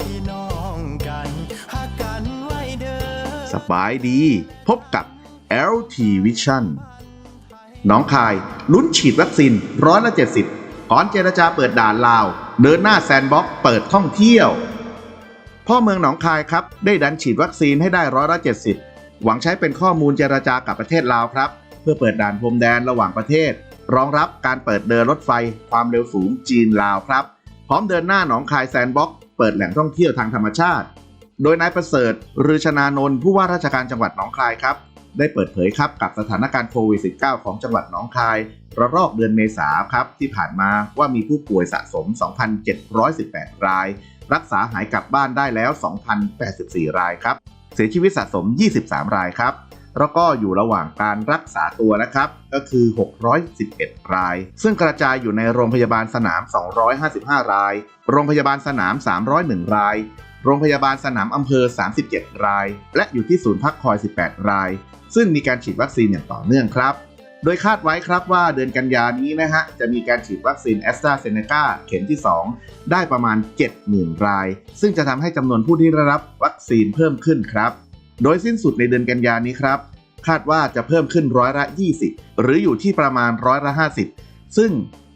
พี่น้องกันหักกันไว้เด้อสบายดี พบกับ LT Vision น้องคายลุ้นฉีดวัคซีนร้อยละเจ็ดสิบก่อนเจรจาเปิดด่านลาว เดินหน้าแซนบ็อกเปิดท่องเที่ยว พ่อเมืองหนองคายครับ ได้ดันฉีดวัคซีนให้ได้ร้อยละเจ็ดสิบหวังใช้เป็นข้อมูลเจรจากับประเทศลาวครับ เพื่อเปิดด่านพรมแดนระหว่างประเทศ รองรับการเปิดเดินรถไฟความเร็วสูงจีนลาวครับ พร้อมเดินหน้าหนองคายแซนบ็อก เปิดแหล่งท่องเที่ยวทางธรรมชาติ โดยนายประเสริฐรือชนานนท์ผู้ว่าราชการจังหวัดหนองคายครับ ได้เปิดเผยครับกับสถานการณ์โควิด -19 ของจังหวัดหนองคาย ระลอกเดือนเมษาครับที่ผ่านมาว่ามีผู้ป่วยสะสม 2,718 ราย รักษาหายกลับบ้านได้แล้ว 2,084 รายครับ เสียชีวิตสะสม 23 รายครับ แล้วก็อยู่ระหว่างการรักษาตัวนะครับก็คือ 611 ราย ซึ่งกระจายอยู่ในโรงพยาบาลสนาม 255 ราย โรงพยาบาลสนาม 301 ราย โรงพยาบาลสนามอำเภอ 37 ราย และอยู่ที่ศูนย์พักคอย 18 ราย ซึ่งมีการฉีดวัคซีนอย่างต่อเนื่องครับโดยคาดไว้ครับว่าเดือนกันยานี้นะฮะ จะมีการฉีดวัคซีนแอสตราเซเนกาเข็มที่ 2 ได้ประมาณ 70,000 ราย ซึ่งจะทำให้จำนวนผู้ที่ได้รับวัคซีนเพิ่มขึ้นครับ โดยสิ้นสุดในเดือนกันยานี้ครับ คาดว่าจะเพิ่มขึ้นร้อยละ 20 หรืออยู่ที่ประมาณร้อยละ 50 ซึ่ง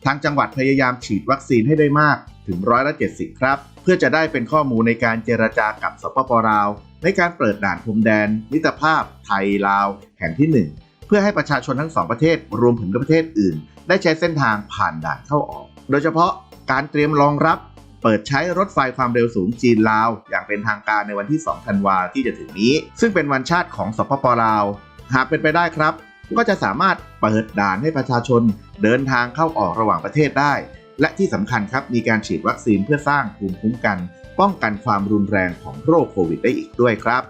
ทางจังหวัดพยายามฉีดวัคซีนให้ได้มากถึงร้อยละ 70 ครับ เพื่อจะได้เป็นข้อมูลในการเจรจากับสปปลาว ในการเปิดด่านพรมแดน มิตรภาพ ไทยลาวแห่งที่ 1 เพื่อให้ประชาชนทั้งสองประเทศรวมถึงประเทศอื่น ได้ใช้เส้นทางผ่านด่านเข้าออก โดยเฉพาะการเตรียมรองรับ เปิดใช้รถไฟความเร็วสูงจีนลาว อย่างเป็นทางการในวันที่ 2 ธันวาที่จะถึงนี้ ซึ่งเป็นวันชาติของสปปลาว หากเป็นไปได้ครับ ก็จะสามารถเปิดด่านให้ประชาชนเดินทางเข้าออกระหว่างประเทศได้ และที่สำคัญครับมีการฉีดวัคซีนเพื่อสร้างภูมิคุ้มกัน ป้องกันความรุนแรงของโรคโควิดได้อีกด้วยครับ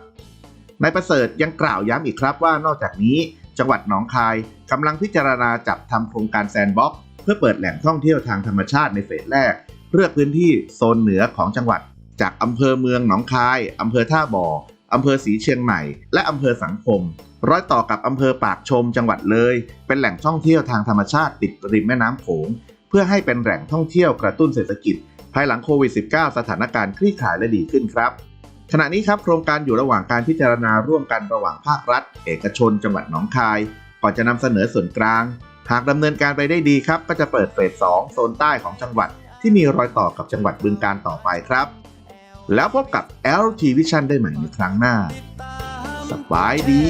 นายประเสริฐยังกล่าวย้ำอีกครับว่านอกจากนี้ จังหวัดหนองคายกำลังพิจารณาจับทำโครงการแซนด์บ็อกซ์เพื่อเปิดแหล่งท่องเที่ยวทางธรรมชาติในเฟสแรก เลือกพื้นที่โซนเหนือของจังหวัด จากอำเภอเมืองหนองคายอำเภอท่าบ่ออำเภอศรีเชียงใหม่ และอำเภอสังคม ร้อยต่อกับอำเภอปากชมจังหวัดเลย เป็นแหล่งท่องเที่ยวทางธรรมชาติติดริมแม่น้ำโขง เพื่อให้เป็นแหล่งท่องเที่ยวกระตุ้นเศรษฐกิจ ภายหลังโควิด -19 สถานการณ์คลี่คลายและดีขึ้นครับ ขณะนี้ครับโครงการอยู่ระหว่างการพิจารณาร่วมกันระหว่างภาครัฐ เอกชน จังหวัดหนองคาย ก่อนจะนำเสนอส่วนกลาง หากดำเนินการไปได้ดีครับ ก็จะเปิดเฟส 2 โซนใต้ของจังหวัด ที่มีรอยต่อกับจังหวัดบึงการต่อไปครับ แล้วพบกับ LT Vision ได้ใหม่ในครั้งหน้า สบายดี